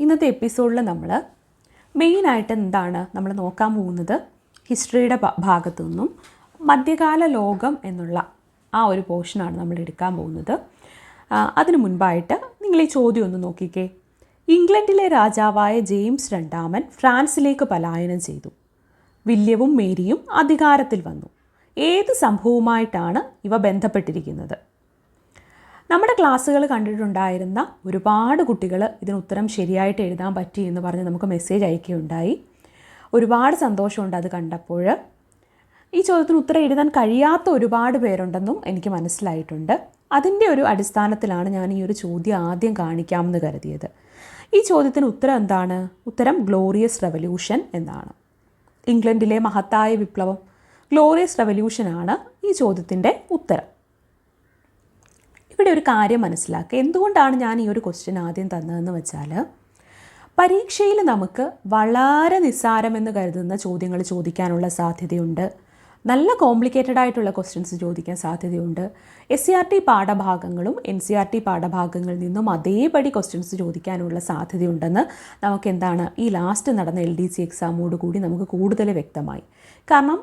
ഇന്നത്തെ എപ്പിസോഡിൽ നമ്മൾ മെയിനായിട്ട് എന്താണ് നമ്മൾ നോക്കാൻ പോകുന്നത്? ഹിസ്റ്ററിയുടെ ഭാഗത്തു നിന്നും മധ്യകാല ലോകം എന്നുള്ള ആ ഒരു പോർഷനാണ് നമ്മൾ എടുക്കാൻ പോകുന്നത്. അതിനു മുൻപായിട്ട് നിങ്ങൾ ഈ ചോദ്യം ഒന്ന് നോക്കിക്കേ. ഇംഗ്ലണ്ടിലെ രാജാവായ ജെയിംസ് രണ്ടാമൻ ഫ്രാൻസിലേക്ക് പലായനം ചെയ്തു. വില്യവും മേരിയും അധികാരത്തിൽ വന്നു. ഏത് സംഭവവുമായിട്ടാണ് ഇവ ബന്ധപ്പെട്ടിരിക്കുന്നത്? നമ്മുടെ ക്ലാസ്സുകൾ കണ്ടിട്ടുണ്ടായിരുന്ന ഒരുപാട് കുട്ടികൾ ഇതിന് ഉത്തരം ശരിയായിട്ട് എഴുതാൻ പറ്റി എന്ന് പറഞ്ഞ് നമുക്ക് മെസ്സേജ് അയക്കുകയുണ്ടായി. ഒരുപാട് സന്തോഷമുണ്ട് അത് കണ്ടപ്പോൾ. ഈ ചോദ്യത്തിന് ഉത്തരം എഴുതാൻ കഴിയാത്ത ഒരുപാട് പേരുണ്ടെന്നും എനിക്ക് മനസ്സിലായിട്ടുണ്ട്. അതിന്റെ ഒരു അടിസ്ഥാനത്തിലാണ് ഞാൻ ഈ ഒരു ചോദ്യം ആദ്യം കാണിക്കാമെന്ന് കരുതിയത്. ഈ ചോദ്യത്തിന് ഉത്തരം എന്താണ്? ഉത്തരം ഗ്ലോറിയസ് റെവല്യൂഷൻ എന്നാണ്. ഇംഗ്ലണ്ടിലെ മഹത്തായ വിപ്ലവം ഗ്ലോറിയസ് റെവല്യൂഷനാണ് ഈ ചോദ്യത്തിന്റെ ഉത്തരം. ഇവിടെ ഒരു കാര്യം മനസ്സിലാക്കുക. എന്തുകൊണ്ടാണ് ഞാൻ ഈ ഒരു ക്വസ്റ്റ്യൻ ആദ്യം തന്നതെന്ന് വെച്ചാൽ പരീക്ഷയിൽ നമുക്ക് വളരെ നിസ്സാരമെന്ന് കരുതുന്ന ചോദ്യങ്ങൾ ചോദിക്കാനുള്ള സാധ്യതയുണ്ട്. നല്ല കോംപ്ലിക്കേറ്റഡ് ആയിട്ടുള്ള ക്വസ്റ്റ്യൻസ് ചോദിക്കാൻ സാധ്യതയുണ്ട്. എസ് സി ആർ ടി പാഠഭാഗങ്ങളും എൻ സി ആർ ടി പാഠഭാഗങ്ങളിൽ നിന്നും അതേപടി ക്വസ്റ്റ്യൻസ് ചോദിക്കാനുള്ള സാധ്യതയുണ്ടെന്ന് നമുക്ക് എന്താണ് ഈ ലാസ്റ്റ് നടന്ന എൽ ഡി സി എക്സാമോട് കൂടി നമുക്ക് കൂടുതൽ വ്യക്തമായി. കാരണം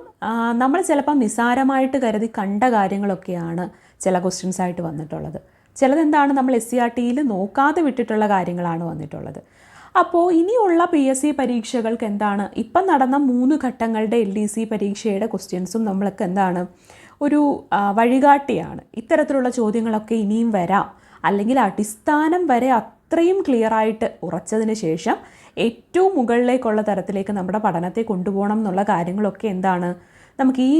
നമ്മൾ ചിലപ്പം നിസ്സാരമായിട്ട് കരുതി കണ്ട കാര്യങ്ങളൊക്കെയാണ് ചില ക്വസ്റ്റ്യൻസ് ആയിട്ട് വന്നിട്ടുള്ളത്. ചിലതെന്താണ് നമ്മൾ എസ് സി ആർ ടിയിൽ നോക്കാതെ വിട്ടിട്ടുള്ള കാര്യങ്ങളാണ് വന്നിട്ടുള്ളത്. അപ്പോൾ ഇനിയുള്ള പി എസ് സി പരീക്ഷകൾക്ക് എന്താണ്? ഇപ്പം നടന്ന മൂന്ന് ഘട്ടങ്ങളുടെ എൽ ഡി സി പരീക്ഷയുടെ ക്വസ്റ്റ്യൻസും നമ്മൾക്ക് എന്താണ്? ഒരു വഴികാട്ടിയാണ്. ഇത്തരത്തിലുള്ള ചോദ്യങ്ങളൊക്കെ ഇനിയും വരാം. അല്ലെങ്കിൽ അടിസ്ഥാനം വരെ അത്രയും ക്ലിയർ ആയിട്ട് ഉറച്ചതിന് ശേഷം ഏറ്റവും മുകളിലേക്കുള്ള തരത്തിലേക്ക് നമ്മുടെ പഠനത്തെ കൊണ്ടുപോകണം എന്നുള്ള കാര്യങ്ങളൊക്കെ എന്താണ്? നമുക്ക് ഈ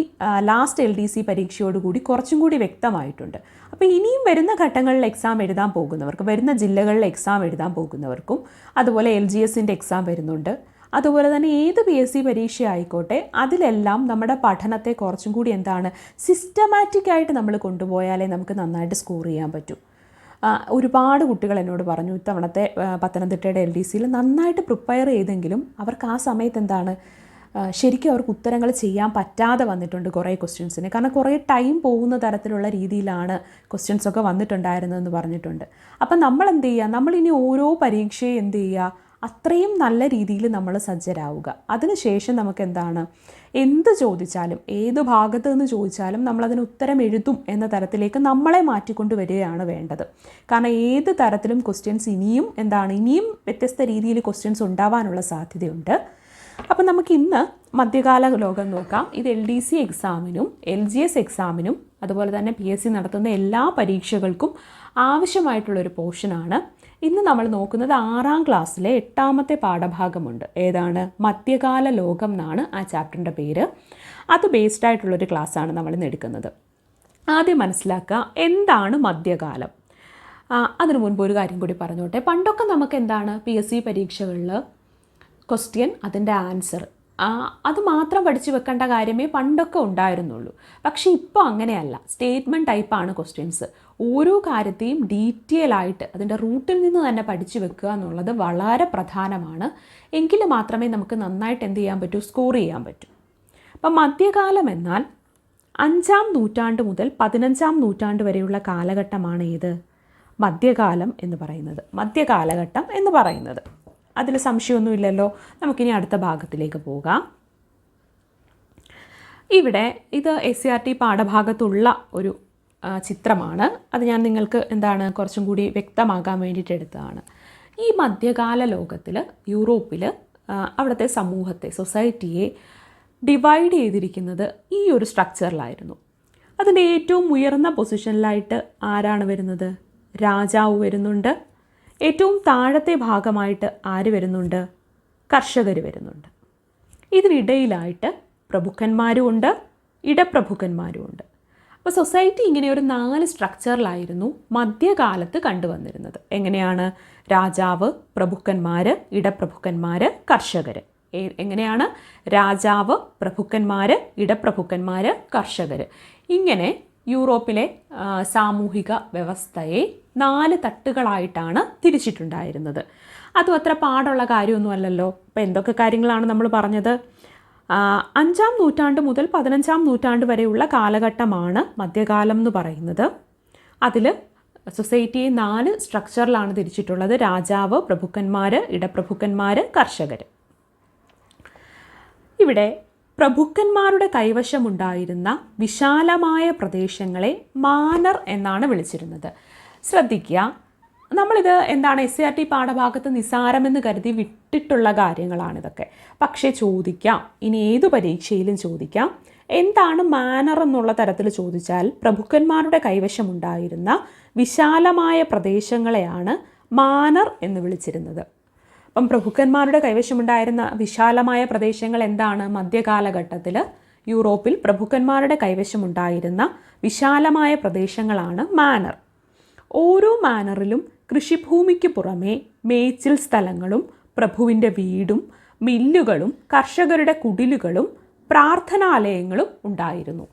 ലാസ്റ്റ് എൽ ഡി സി പരീക്ഷയോടുകൂടി കുറച്ചും കൂടി വ്യക്തമായിട്ടുണ്ട്. അപ്പോൾ ഇനിയും വരുന്ന ഘട്ടങ്ങളിൽ എക്സാം എഴുതാൻ പോകുന്നവർക്ക് വരുന്ന ജില്ലകളിൽ എക്സാം എഴുതാൻ പോകുന്നവർക്കും അതുപോലെ എൽ ജി എസിന്റെ എക്സാം വരുന്നുണ്ട്. അതുപോലെ തന്നെ ഏത് പി എസ് സി പരീക്ഷ ആയിക്കോട്ടെ അതിലെല്ലാം നമ്മുടെ പഠനത്തെ കുറച്ചും കൂടി എന്താണ് സിസ്റ്റമാറ്റിക്കായിട്ട് നമ്മൾ കൊണ്ടുപോയാലേ നമുക്ക് നന്നായിട്ട് സ്കോർ ചെയ്യാൻ പറ്റൂ. ഒരുപാട് കുട്ടികൾ എന്നോട് പറഞ്ഞു ഇത്തവണത്തെ പത്തനംതിട്ടയുടെ എൽ ഡി സിയിൽ നന്നായിട്ട് പ്രിപ്പയർ ചെയ്തെങ്കിലും അവർക്ക് ആ സമയത്ത് എന്താണ് ശരിക്കും അവർക്ക് ഉത്തരങ്ങൾ ചെയ്യാൻ പറ്റാതെ വന്നിട്ടുണ്ട് കുറേ ക്വസ്റ്റ്യൻസിന് കാരണം കുറേ ടൈം പോകുന്ന തരത്തിലുള്ള രീതിയിലാണ് ക്വസ്റ്റ്യൻസ് ഒക്കെ വന്നിട്ടുണ്ടായിരുന്നതെന്ന് പറഞ്ഞിട്ടുണ്ട്. അപ്പം നമ്മൾ എന്ത് ചെയ്യുക? നമ്മളിനി ഓരോ പരീക്ഷയും എന്ത് ചെയ്യുക? അത്രയും നല്ല രീതിയിൽ നമ്മൾ സജ്ജരാവുക. അതിനുശേഷം നമുക്ക് എന്താണ്? എന്ത് ചോദിച്ചാലും ഏത് ഭാഗത്ത് നിന്ന് ചോദിച്ചാലും നമ്മളതിന് ഉത്തരം എഴുതും എന്ന തരത്തിലേക്ക് നമ്മളെ മാറ്റിക്കൊണ്ട് വരികയാണ് വേണ്ടത്. കാരണം ഏത് തരത്തിലും ക്വസ്റ്റ്യൻസ് ഇനിയും എന്താണ്? ഇനിയും വ്യത്യസ്ത രീതിയിൽ ക്വസ്റ്റ്യൻസ് ഉണ്ടാവാനുള്ള സാധ്യതയുണ്ട്. അപ്പം നമുക്ക് ഇന്ന് മധ്യകാല ലോകം നോക്കാം. ഇത് എൽ ഡി സി എക്സാമിനും എൽ ജി എസ് എക്സാമിനും അതുപോലെ തന്നെ പി എസ് സി നടത്തുന്ന എല്ലാ പരീക്ഷകൾക്കും ആവശ്യമായിട്ടുള്ളൊരു പോർഷനാണ്. ഇന്ന് നമ്മൾ നോക്കുന്നത് ആറാം ക്ലാസ്സിലെ എട്ടാമത്തെ പാഠഭാഗമുണ്ട്. ഏതാണ്? മധ്യകാല ലോകം എന്നാണ് ആ ചാപ്റ്ററിന്റെ പേര്. അത് ബേസ്ഡ് ആയിട്ടുള്ളൊരു ക്ലാസ്സാണ് നമ്മൾ ഇന്ന് എടുക്കുന്നത്. ആദ്യം മനസ്സിലാക്കുക എന്താണ് മധ്യകാലം? അതിനു മുൻപ് ഒരു കാര്യം കൂടി പറഞ്ഞോട്ടെ. പണ്ടൊക്കെ നമുക്ക് എന്താണ് പി എസ് സി പരീക്ഷകളിൽ ക്വസ്റ്റ്യൻ അതിന്റെ ആൻസർ അത് മാത്രം പഠിച്ചു വെക്കേണ്ട കാര്യമേ പണ്ടൊക്കെ ഉണ്ടായിരുന്നുള്ളൂ. പക്ഷേ ഇപ്പോൾ അങ്ങനെയല്ല. സ്റ്റേറ്റ്മെന്റ് ടൈപ്പാണ് ക്വസ്റ്റ്യൻസ് ഓരോ കാര്യത്തെയും ഡീറ്റെയിൽ ആയിട്ട് അതിന്റെ റൂട്ടിൽ നിന്ന് തന്നെ പഠിച്ചു വെക്കുക എന്നുള്ളത് വളരെ പ്രധാനമാണ്. എങ്കിൽ മാത്രമേ നമുക്ക് നന്നായിട്ട് എന്ത് ചെയ്യാൻ പറ്റൂ? സ്കോർ ചെയ്യാൻ പറ്റൂ. അപ്പം മധ്യകാലം എന്നാൽ അഞ്ചാം നൂറ്റാണ്ട് മുതൽ പതിനഞ്ചാം നൂറ്റാണ്ട് വരെയുള്ള കാലഘട്ടമാണ് ഏത്? മധ്യകാലം എന്ന് പറയുന്നത്. മധ്യകാലഘട്ടം എന്ന് പറയുന്നത്. അതിൽ സംശയമൊന്നുമില്ലല്ലോ. നമുക്കിനി അടുത്ത ഭാഗത്തിലേക്ക് പോകാം. ഇവിടെ ഇത് എസ് സി ആർ ടി പാഠഭാഗത്തുള്ള ഒരു ചിത്രമാണ്. അത് ഞാൻ നിങ്ങൾക്ക് എന്താണ് കുറച്ചും കൂടി വ്യക്തമാകാൻ വേണ്ടിയിട്ട് എടുത്തതാണ്. ഈ മധ്യകാല ലോകത്തിൽ യൂറോപ്പിൽ അവിടുത്തെ സമൂഹത്തെ സൊസൈറ്റിയെ ഡിവൈഡ് ചെയ്തിരിക്കുന്നത് ഈ ഒരു സ്ട്രക്ചറിലായിരുന്നു. അതിന്റെ ഏറ്റവും ഉയർന്ന പൊസിഷനിലായിട്ട് ആരാണ് വരുന്നത്? രാജാവ് വരുന്നുണ്ട്. ഏറ്റവും താഴത്തെ ഭാഗമായിട്ട് ആര് വരുന്നുണ്ട്? കർഷകർ വരുന്നുണ്ട്. ഇതിനിടയിലായിട്ട് പ്രഭുക്കന്മാരും ഉണ്ട് ഇടപ്രഭുക്കന്മാരും ഉണ്ട് അപ്പോൾ സൊസൈറ്റി ഇങ്ങനെ ഒരു നാല് സ്ട്രക്ചറിലായിരുന്നു മധ്യകാലത്ത് കണ്ടുവന്നിരുന്നത്. എങ്ങനെയാണ്? രാജാവ് പ്രഭുക്കന്മാർ ഇടപ്രഭുക്കന്മാർ കർഷകർ എങ്ങനെയാണ്? രാജാവ് പ്രഭുക്കന്മാർ ഇടപ്രഭുക്കന്മാർ കർഷകർ ഇങ്ങനെ യൂറോപ്പിലെ സാമൂഹിക വ്യവസ്ഥയെ നാല് തട്ടുകളായിട്ടാണ് തിരിച്ചിട്ടുണ്ടായിരുന്നത്. അതും അത്ര പാടുള്ള കാര്യമൊന്നുമല്ലല്ലോ. അപ്പോൾ എന്തൊക്കെ കാര്യങ്ങളാണ് നമ്മൾ പറഞ്ഞത്? അഞ്ചാം നൂറ്റാണ്ട് മുതൽ പതിനഞ്ചാം നൂറ്റാണ്ട് വരെയുള്ള കാലഘട്ടമാണ് മധ്യകാലം എന്ന് പറയുന്നത്. അതിൽ സൊസൈറ്റിയെ നാല് സ്ട്രക്ചറിലാണ് തിരിച്ചിട്ടുള്ളത്. രാജാവ് പ്രഭുക്കന്മാർ ഇടപ്രഭുക്കന്മാർ കർഷകർ ഇവിടെ പ്രഭുക്കന്മാരുടെ കൈവശമുണ്ടായിരുന്ന വിശാലമായ പ്രദേശങ്ങളെ മാനർ എന്നാണ് വിളിച്ചിരുന്നത്. ശ്രദ്ധിക്കുക. നമ്മളിത് എന്താണ് എസ് ആർ ടി പാഠഭാഗത്ത് നിസ്സാരമെന്ന് കരുതി വിട്ടിട്ടുള്ള കാര്യങ്ങളാണിതൊക്കെ പക്ഷേ ചോദിക്കാം. ഇനി ഏതു പരീക്ഷയിലും ചോദിക്കാം. എന്താണ് മാനർ എന്നുള്ള തരത്തിൽ ചോദിച്ചാൽ പ്രഭുക്കന്മാരുടെ കൈവശമുണ്ടായിരുന്ന വിശാലമായ പ്രദേശങ്ങളെയാണ് മാനർ എന്ന് വിളിച്ചിരുന്നത്. അപ്പം പ്രഭുക്കന്മാരുടെ കൈവശമുണ്ടായിരുന്ന വിശാലമായ പ്രദേശങ്ങൾ എന്താണ്? മധ്യകാലഘട്ടത്തിൽ യൂറോപ്പിൽ പ്രഭുക്കന്മാരുടെ കൈവശമുണ്ടായിരുന്ന വിശാലമായ പ്രദേശങ്ങളാണ് മാനർ ഓരോ മാനറിലും കൃഷിഭൂമിക്ക് പുറമേ മേച്ചിൽ സ്ഥലങ്ങളും പ്രഭുവിന്റെ വീടും മില്ലുകളും കർഷകരുടെ കുടിലുകളും പ്രാർത്ഥനാലയങ്ങളും ഉണ്ടായിരുന്നു.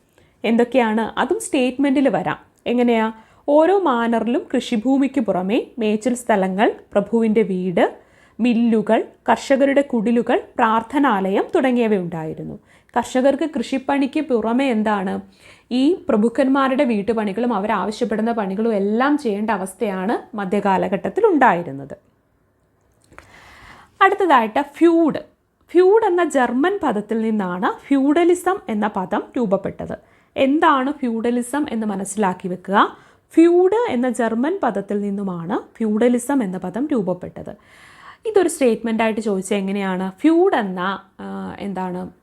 എന്തൊക്കെയാണ്? അതും സ്റ്റേറ്റ്മെന്റിൽ വരാം. എങ്ങനെയാ? ഓരോ മാനറിലും കൃഷിഭൂമിക്ക് പുറമേ മേച്ചിൽ സ്ഥലങ്ങൾ പ്രഭുവിന്റെ വീട് മില്ലുകൾ കർഷകരുടെ കുടിലുകൾ പ്രാർത്ഥനാലയം തുടങ്ങിയവ ഉണ്ടായിരുന്നു. കർഷകർക്ക് കൃഷിപ്പണിക്ക് പുറമെ എന്താണ്? ഈ പ്രഭുക്കന്മാരുടെ വീട്ടുപണികളും അവരാവശ്യപ്പെടുന്ന പണികളും എല്ലാം ചെയ്യേണ്ട അവസ്ഥയാണ് മധ്യകാലഘട്ടത്തിൽ ഉണ്ടായിരുന്നത്. അടുത്തതായിട്ട് ഫ്യൂഡ്. ഫ്യൂഡ് എന്ന ജർമ്മൻ പദത്തിൽ നിന്നാണ് ഫ്യൂഡലിസം എന്ന പദം രൂപപ്പെട്ടത്. എന്താണ് ഫ്യൂഡലിസം എന്ന് മനസ്സിലാക്കി വെക്കുക? ഫ്യൂഡ് എന്ന ജർമ്മൻ പദത്തിൽ നിന്നുമാണ് ഫ്യൂഡലിസം എന്ന പദം രൂപപ്പെട്ടത്. ഇതൊരു സ്റ്റേറ്റ്മെന്റ് ആയിട്ട് ചോദിച്ചാൽ എങ്ങനെയാണ്? ഫ്യൂഡ് എന്ന എന്താണ്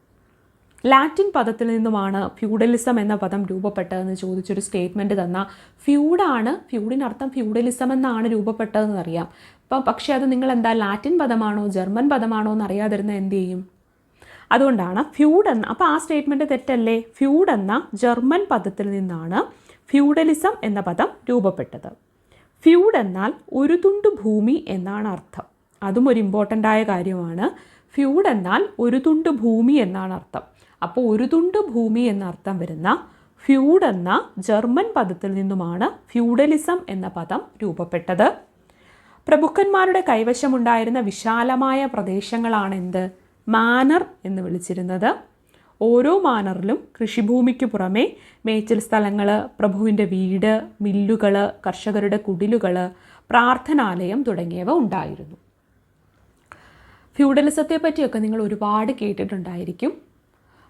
ലാറ്റിൻ പദത്തിൽ നിന്നുമാണ് ഫ്യൂഡലിസം എന്ന പദം രൂപപ്പെട്ടതെന്ന് ചോദിച്ചൊരു സ്റ്റേറ്റ്മെന്റ് തന്ന. ഫ്യൂഡാണ് ഫ്യൂഡിനർത്ഥം ഫ്യൂഡലിസം എന്നാണ് രൂപപ്പെട്ടതെന്ന് അറിയാം. അപ്പം പക്ഷേ അത് നിങ്ങൾ എന്താ ലാറ്റിൻ പദമാണോ ജർമ്മൻ പദമാണോ എന്ന് അറിയാതിരുന്ന എന്ത് ചെയ്യും? അതുകൊണ്ടാണ് ഫ്യൂഡ് എന്ന അപ്പോൾ ആ സ്റ്റേറ്റ്മെന്റ് തെറ്റല്ലേ? ഫ്യൂഡ് എന്ന ജർമ്മൻ പദത്തിൽ നിന്നാണ് ഫ്യൂഡലിസം എന്ന പദം രൂപപ്പെട്ടത്. ഫ്യൂഡ് എന്നാൽ ഒരു തുണ്ട് ഭൂമി എന്നാണ് അർത്ഥം. അതും ഒരു ഇമ്പോർട്ടന്റ് ആയ കാര്യമാണ്. ഫ്യൂഡ് എന്നാൽ ഒരു തുണ്ട് ഭൂമി എന്നാണ് അർത്ഥം. അപ്പോൾ ഒരു തുണ്ട് ഭൂമി എന്നർത്ഥം വരുന്ന ഫ്യൂഡ് എന്ന ജർമ്മൻ പദത്തിൽ നിന്നുമാണ് ഫ്യൂഡലിസം എന്ന പദം രൂപപ്പെട്ടത്. പ്രഭുക്കന്മാരുടെ കൈവശമുണ്ടായിരുന്ന വിശാലമായ പ്രദേശങ്ങളാണ് എന്ത് മാനർ എന്ന് വിളിച്ചിരുന്നത്. ഓരോ മാനറിലും കൃഷിഭൂമിക്ക് പുറമെ മേച്ചിൽ സ്ഥലങ്ങൾ പ്രഭുവിന്റെ വീട് മില്ലുകൾ കർഷകരുടെ കുടിലുകൾ പ്രാർത്ഥനാലയം തുടങ്ങിയവ ഉണ്ടായിരുന്നു. ഫ്യൂഡലിസത്തെ പറ്റിയൊക്കെ നിങ്ങൾ ഒരുപാട് കേട്ടിട്ടുണ്ടായിരിക്കും.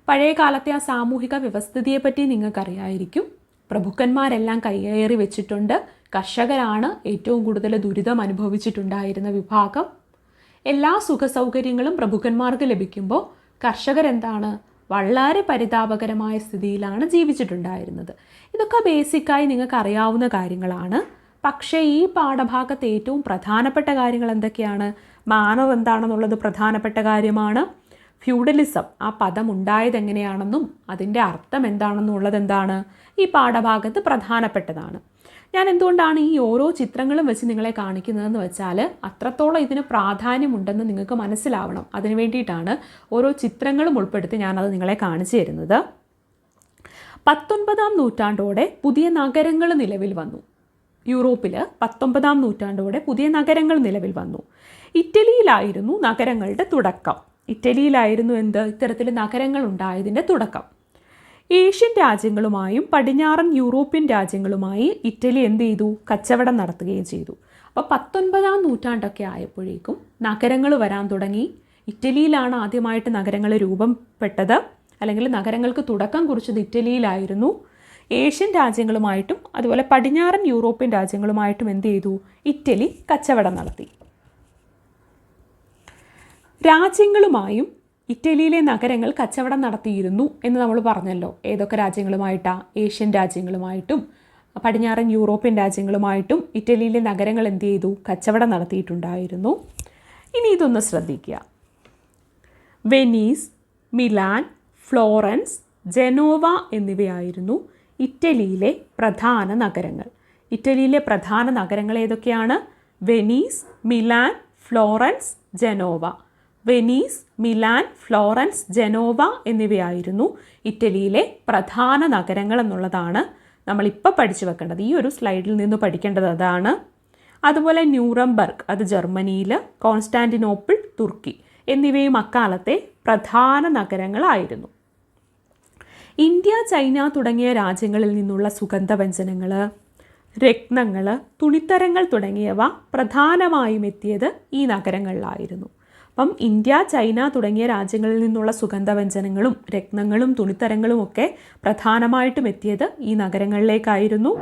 പഴയ കാലത്തെ ആ സാമൂഹിക വ്യവസ്ഥിതിയെപ്പറ്റി നിങ്ങൾക്കറിയായിരിക്കും. പ്രഭുക്കന്മാരെല്ലാം കൈയേറി വെച്ചിട്ടുണ്ട്. കർഷകരാണ് ഏറ്റവും കൂടുതൽ ദുരിതം അനുഭവിച്ചിട്ടുണ്ടായിരുന്ന വിഭാഗം. എല്ലാ സുഖ സൗകര്യങ്ങളും പ്രഭുക്കന്മാർക്ക് ലഭിക്കുമ്പോൾ കർഷകരെന്താണ്? വളരെ പരിതാപകരമായ സ്ഥിതിയിലാണ് ജീവിച്ചിട്ടുണ്ടായിരുന്നത്. ഇതൊക്കെ ബേസിക്കായി നിങ്ങൾക്ക് അറിയാവുന്ന കാര്യങ്ങളാണ്. പക്ഷേ ഈ പാഠഭാഗത്ത് ഏറ്റവും പ്രധാനപ്പെട്ട കാര്യങ്ങൾ എന്തൊക്കെയാണ് മാനർ എന്താണെന്നുള്ളത് പ്രധാനപ്പെട്ട കാര്യമാണ്. ഫ്യൂഡലിസം ആ പദം ഉണ്ടായതെങ്ങനെയാണെന്നും അതിന്റെ അർത്ഥം എന്താണെന്നുള്ളത് എന്താണ് ഈ പാഠഭാഗത്ത് പ്രധാനപ്പെട്ടതാണ്. ഞാൻ എന്തുകൊണ്ടാണ് ഈ ഓരോ ചിത്രങ്ങളും വെച്ച് നിങ്ങളെ കാണിക്കുന്നതെന്ന് വെച്ചാൽ അത്രത്തോളം ഇതിന് പ്രാധാന്യമുണ്ടെന്ന് നിങ്ങൾക്ക് മനസ്സിലാവണം. അതിനു വേണ്ടിയിട്ടാണ് ഓരോ ചിത്രങ്ങളും ഉൾപ്പെടുത്തി ഞാനത് നിങ്ങളെ കാണിച്ചു തരുന്നത്. പത്തൊൻപതാം നൂറ്റാണ്ടോടെ പുതിയ നഗരങ്ങൾ നിലവിൽ വന്നു. യൂറോപ്പിൽ പത്തൊമ്പതാം നൂറ്റാണ്ടോടെ പുതിയ നഗരങ്ങൾ നിലവിൽ വന്നു. ഇറ്റലിയിലായിരുന്നു നഗരങ്ങളുടെ തുടക്കം. ഇറ്റലിയിലായിരുന്നു എന്ത്? ഇത്തരത്തിൽ നഗരങ്ങൾ ഉണ്ടായതിന്റെ തുടക്കം. ഏഷ്യൻ രാജ്യങ്ങളുമായും പടിഞ്ഞാറൻ യൂറോപ്യൻ രാജ്യങ്ങളുമായി ഇറ്റലി എന്ത് ചെയ്തു? കച്ചവടം നടത്തുകയും ചെയ്തു. അപ്പോൾ പത്തൊൻപതാം നൂറ്റാണ്ടൊക്കെ ആയപ്പോഴേക്കും നഗരങ്ങൾ വരാൻ തുടങ്ങി. ഇറ്റലിയിലാണ് ആദ്യമായിട്ട് നഗരങ്ങൾ രൂപപ്പെട്ടത്. അല്ലെങ്കിൽ നഗരങ്ങൾക്ക് തുടക്കം കുറിച്ചത് ഇറ്റലിയിലായിരുന്നു. ഏഷ്യൻ രാജ്യങ്ങളുമായിട്ടും അതുപോലെ പടിഞ്ഞാറൻ യൂറോപ്യൻ രാജ്യങ്ങളുമായിട്ടും എന്ത് ചെയ്തു? ഇറ്റലി കച്ചവടം നടത്തി. രാജ്യങ്ങളുമായും ഇറ്റലിയിലെ നഗരങ്ങൾ കച്ചവടം നടത്തിയിരുന്നു എന്ന് നമ്മൾ പറഞ്ഞല്ലോ. ഏതൊക്കെ രാജ്യങ്ങളുമായിട്ടാ? ഏഷ്യൻ രാജ്യങ്ങളുമായിട്ടും പടിഞ്ഞാറൻ യൂറോപ്യൻ രാജ്യങ്ങളുമായിട്ടും ഇറ്റലിയിലെ നഗരങ്ങൾ എന്ത് ചെയ്തു? കച്ചവടം നടത്തിയിട്ടുണ്ടായിരുന്നു. ഇനി ഇതൊന്ന് ശ്രദ്ധിക്കുക വെനീസ് മിലാൻ ഫ്ലോറൻസ് ജനോവ എന്നിവയായിരുന്നു ഇറ്റലിയിലെ പ്രധാന നഗരങ്ങൾ. ഇറ്റലിയിലെ പ്രധാന നഗരങ്ങൾ ഏതൊക്കെയാണ്? Venice Milan Florence Genoa. Venice Milan Florence Genoa എന്നിവയായിരുന്നു ഇറ്റലിയിലെ പ്രധാന നഗരങ്ങൾ എന്നുള്ളതാണ് നമ്മളിപ്പോൾ പഠിച്ചു വെക്കേണ്ടത്. ഈ ഒരു സ്ലൈഡിൽ നിന്ന് പഠിക്കേണ്ടത് അതാണ്. അതുപോലെ ന്യൂറംബർഗ് അത് ജർമ്മനിയിൽ കോൺസ്റ്റാന്റിനോപ്പിൾ തുർക്കി എന്നിവയും അക്കാലത്തെ പ്രധാന നഗരങ്ങളായിരുന്നു. ഇന്ത്യ ചൈന തുടങ്ങിയ രാജ്യങ്ങളിൽ നിന്നുള്ള സുഗന്ധവ്യഞ്ജനങ്ങൾ രത്നങ്ങൾ തുണിത്തരങ്ങൾ തുടങ്ങിയവ പ്രധാനമായും എത്തിയത് ഈ നഗരങ്ങളിലായിരുന്നു. അപ്പം ഇന്ത്യ ചൈന തുടങ്ങിയ രാജ്യങ്ങളിൽ നിന്നുള്ള സുഗന്ധവ്യഞ്ജനങ്ങളും രത്നങ്ങളും തുണിത്തരങ്ങളും ഒക്കെ പ്രധാനമായിട്ടും എത്തിയത് ഈ നഗരങ്ങളിലേക്കായിരുന്നു.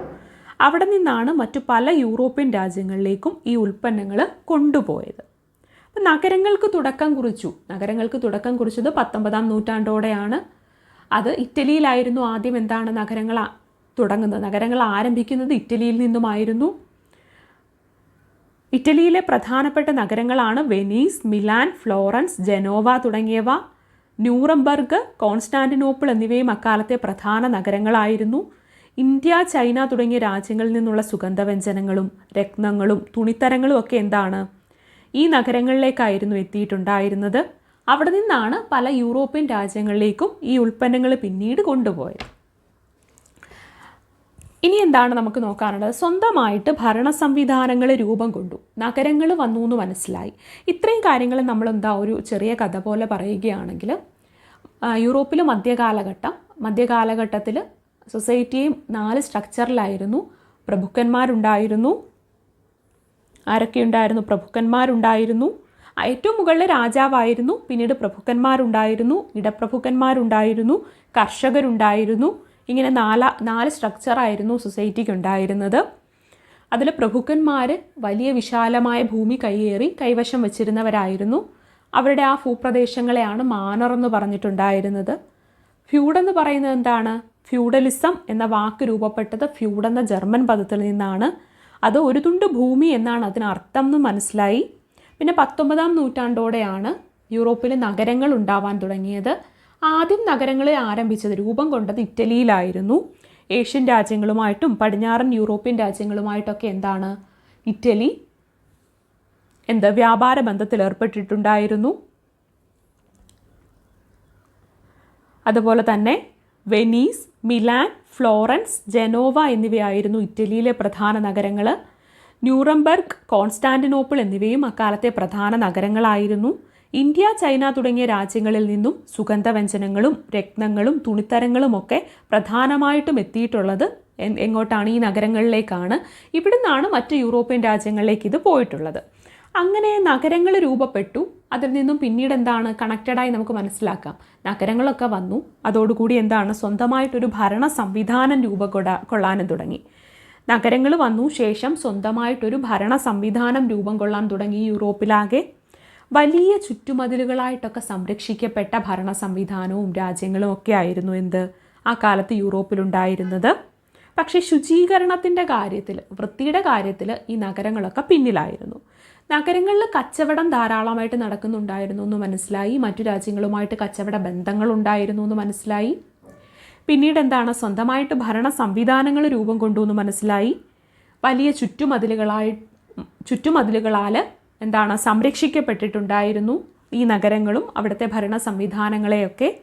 അവിടെ നിന്നാണ് മറ്റു പല യൂറോപ്യൻ രാജ്യങ്ങളിലേക്കും ഈ ഉൽപ്പന്നങ്ങൾ കൊണ്ടുപോയത്. അപ്പം നഗരങ്ങൾക്ക് തുടക്കം കുറിച്ചു. നഗരങ്ങൾക്ക് തുടക്കം കുറിച്ചത് പത്തൊമ്പതാം നൂറ്റാണ്ടോടെയാണ്. അത് ഇറ്റലിയിലായിരുന്നു ആദ്യം എന്താണ് നഗരങ്ങൾ തുടങ്ങുന്നത്. നഗരങ്ങൾ ആരംഭിക്കുന്നത് ഇറ്റലിയിൽ നിന്നുമായിരുന്നു. ഇറ്റലിയിലെ പ്രധാനപ്പെട്ട നഗരങ്ങളാണ് വെനീസ് മിലാൻ ഫ്ലോറൻസ് ജനോവ തുടങ്ങിയവ. ന്യൂറംബർഗ് കോൺസ്റ്റാന്റിനോപ്പിൾ എന്നിവയും അക്കാലത്തെ പ്രധാന നഗരങ്ങളായിരുന്നു. ഇന്ത്യ ചൈന തുടങ്ങിയ രാജ്യങ്ങളിൽ നിന്നുള്ള സുഗന്ധവ്യഞ്ജനങ്ങളും രത്നങ്ങളും തുണിത്തരങ്ങളും ഒക്കെ എന്താണ്? ഈ നഗരങ്ങളിലേക്കായിരുന്നു എത്തിയിട്ടുണ്ടായിരുന്നത്. അവിടെ നിന്നാണ് പല യൂറോപ്യൻ രാജ്യങ്ങളിലേക്കും ഈ ഉൽപ്പന്നങ്ങൾ പിന്നീട് കൊണ്ടുപോയത്. ഇനി എന്താണ് നമുക്ക് നോക്കാനുള്ളത്? സ്വന്തമായിട്ട് ഭരണ സംവിധാനങ്ങൾ രൂപം കൊണ്ടു. നഗരങ്ങൾ വന്നു എന്ന് മനസ്സിലായി. ഇത്രയും കാര്യങ്ങൾ നമ്മൾ എന്താ ഒരു ചെറിയ കഥ പോലെ പറയുകയാണെങ്കിൽ യൂറോപ്പിൽ മധ്യകാലഘട്ടം മധ്യകാലഘട്ടത്തിൽ സൊസൈറ്റിയും നാല് സ്ട്രക്ചറിലായിരുന്നു. പ്രഭുക്കന്മാരുണ്ടായിരുന്നു. ആരൊക്കെ ഉണ്ടായിരുന്നു? പ്രഭുക്കന്മാരുണ്ടായിരുന്നു. ഏറ്റവും മുകളിൽ രാജാവായിരുന്നു. പിന്നീട് പ്രഭുക്കന്മാരുണ്ടായിരുന്നു. ഇടപ്രഭുക്കന്മാരുണ്ടായിരുന്നു. കർഷകരുണ്ടായിരുന്നു. ഇങ്ങനെ നാല നാല് സ്ട്രക്ചറായിരുന്നു സൊസൈറ്റിക്ക് ഉണ്ടായിരുന്നത് അതിൽ പ്രഭുക്കന്മാർ വലിയ വിശാലമായ ഭൂമി കൈയേറി കൈവശം വച്ചിരുന്നവരായിരുന്നു. അവരുടെ ആ ഭൂപ്രദേശങ്ങളെയാണ് മാനർ എന്ന് പറഞ്ഞിട്ടുണ്ടായിരുന്നത്. ഫ്യൂഡ് എന്ന് പറയുന്നത് എന്താണ്? ഫ്യൂഡലിസം എന്ന വാക്ക് രൂപപ്പെട്ടത് ഫ്യൂഡ് എന്ന ജർമ്മൻ പദത്തിൽ നിന്നാണ്. അത് ഒരു തുണ്ട് ഭൂമി എന്നാണ് അതിനർത്ഥം എന്ന് മനസ്സിലായി. പിന്നെ പത്തൊമ്പതാം നൂറ്റാണ്ടോടെയാണ് യൂറോപ്പിൽ നഗരങ്ങൾ ഉണ്ടാവാൻ തുടങ്ങിയത്. ആദ്യം നഗരങ്ങളെ ആരംഭിച്ചത് രൂപം കൊണ്ടത് ഇറ്റലിയിലായിരുന്നു. ഏഷ്യൻ രാജ്യങ്ങളുമായിട്ടും പടിഞ്ഞാറൻ യൂറോപ്യൻ രാജ്യങ്ങളുമായിട്ടൊക്കെ എന്താണ്? ഇറ്റലി എന്ത് വ്യാപാര ബന്ധത്തിൽ ഏർപ്പെട്ടിട്ടുണ്ടായിരുന്നു. അതുപോലെ തന്നെ വെനീസ് മിലാൻ ഫ്ലോറൻസ് ജനോവ എന്നിവയായിരുന്നു ഇറ്റലിയിലെ പ്രധാന നഗരങ്ങൾ ന്യൂറംബർഗ് കോൺസ്റ്റാന്റിനോപ്പിൾ എന്നിവയും അക്കാലത്തെ പ്രധാന നഗരങ്ങളായിരുന്നു. ഇന്ത്യ ചൈന തുടങ്ങിയ രാജ്യങ്ങളിൽ നിന്നും സുഗന്ധവ്യഞ്ജനങ്ങളും രത്നങ്ങളും തുണിത്തരങ്ങളും ഒക്കെ പ്രധാനമായിട്ടും എത്തിയിട്ടുള്ളത് എങ്ങോട്ടാണ്? ഈ നഗരങ്ങളിലേക്കാണ്. ഇവിടുന്നാണ് മറ്റ് യൂറോപ്യൻ രാജ്യങ്ങളിലേക്ക് ഇത് പോയിട്ടുള്ളത്. അങ്ങനെ നഗരങ്ങൾ രൂപപ്പെട്ടു. അതിൽ നിന്നും പിന്നീട് എന്താണ് കണക്റ്റഡായി നമുക്ക് മനസ്സിലാക്കാം. നഗരങ്ങളൊക്കെ വന്നു. അതോടുകൂടി എന്താണ് സ്വന്തമായിട്ടൊരു ഭരണ സംവിധാനം രൂപകൊട കൊള്ളാനും തുടങ്ങി. നഗരങ്ങൾ വന്നു. ശേഷം സ്വന്തമായിട്ടൊരു ഭരണ സംവിധാനം രൂപം കൊള്ളാൻ തുടങ്ങി യൂറോപ്പിലാകെ. വലിയ ചുറ്റുമതിലുകളായിട്ടൊക്കെ സംരക്ഷിക്കപ്പെട്ട ഭരണ സംവിധാനവും രാജ്യങ്ങളും ഒക്കെ ആയിരുന്നു എന്ത്? ആ കാലത്ത് യൂറോപ്പിലുണ്ടായിരുന്നത്. പക്ഷേ ശുചീകരണത്തിന്റെ കാര്യത്തിൽ വൃത്തിയുടെ കാര്യത്തിൽ ഈ നഗരങ്ങളൊക്കെ പിന്നിലായിരുന്നു. നഗരങ്ങളിൽ കച്ചവടം ധാരാളമായിട്ട് നടക്കുന്നുണ്ടായിരുന്നു എന്ന് മനസ്സിലായി. മറ്റു രാജ്യങ്ങളുമായിട്ട് കച്ചവട ബന്ധങ്ങൾ ഉണ്ടായിരുന്നു എന്ന് മനസ്സിലായി. പിന്നീട് എന്താണ്? സ്വന്തമായിട്ട് ഭരണ സംവിധാനങ്ങൾ രൂപം കൊണ്ടു എന്ന് മനസ്സിലായി. വലിയ ചുറ്റുമതിലുകളായി ചുറ്റുമതിലുകളാൽ എന്താണ് സംരക്ഷിക്കപ്പെട്ടിട്ടുണ്ടായിരുന്നു ഈ നഗരങ്ങളും അവിടുത്തെ ഭരണ സംവിധാനങ്ങളെയൊക്കെ.